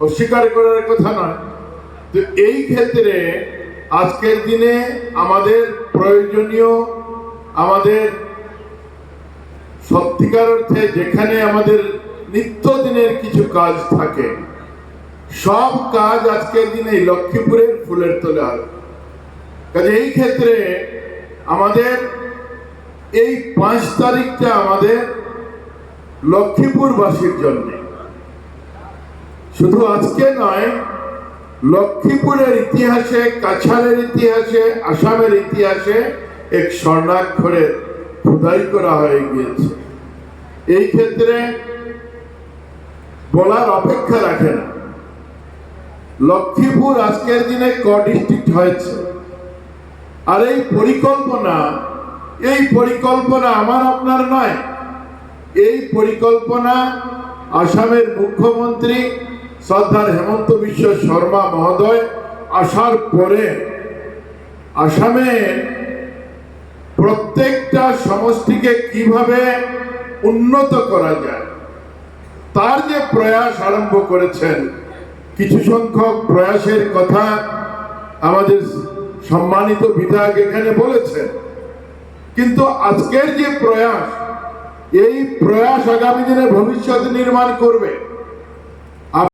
অস্বীকার করার কথা নয়। তো এই ক্ষেত্রে আজকের দিনে আমাদের প্রয়োজনীয়, আমাদের সত্যিকার অর্থে যেখানে আমাদের নিত্যদিনের কিছু কাজ থাকে, সব কাজ আজকের দিনে লক্ষ্মীপুরের ফুলের তোলে হবে কাজে এই ক্ষেত্রে আমাদের এই পাঁচ তারিখটা আমাদের লক্ষ্মীপুরবাসীর জন্য। শুধু আজকে নয়, লক্ষ্মীপুরের ইতিহাসে কাছাড়ের ইতিহাসে, আসামের ইতিহাসে এক স্বর্ণাক্ষরে খোদাই করা হয়ে গিয়েছে। এই ক্ষেত্রে বলার অপেক্ষা রাখে না। লক্ষ্মীপুর আজকের দিনে ক ডিস্ট্রিক্ট হয়েছে। আর এই পরিকল্পনা এই পরিকল্পনা আমার, আপনার নয়। এই পরিকল্পনা আসামের মুখ্যমন্ত্রী সর্দার হেমন্ত বিশ্ব শর্মা মহোদয়, আসার পরে আসামে প্রত্যেকটা সমষ্টিকে কীভাবে উন্নত করা যায়, তার যে প্রয়াস আরম্ভ করেছেন, কিছু সংখ্যক প্রয়াসের কথা আমাদের সম্মানিত বিধায়ক এখানে বলেছেন। কিন্তু আজকের যে প্রয়াস, এই প্রয়াস আগামী দিনে ভবিষ্যৎ নির্মাণ করবে।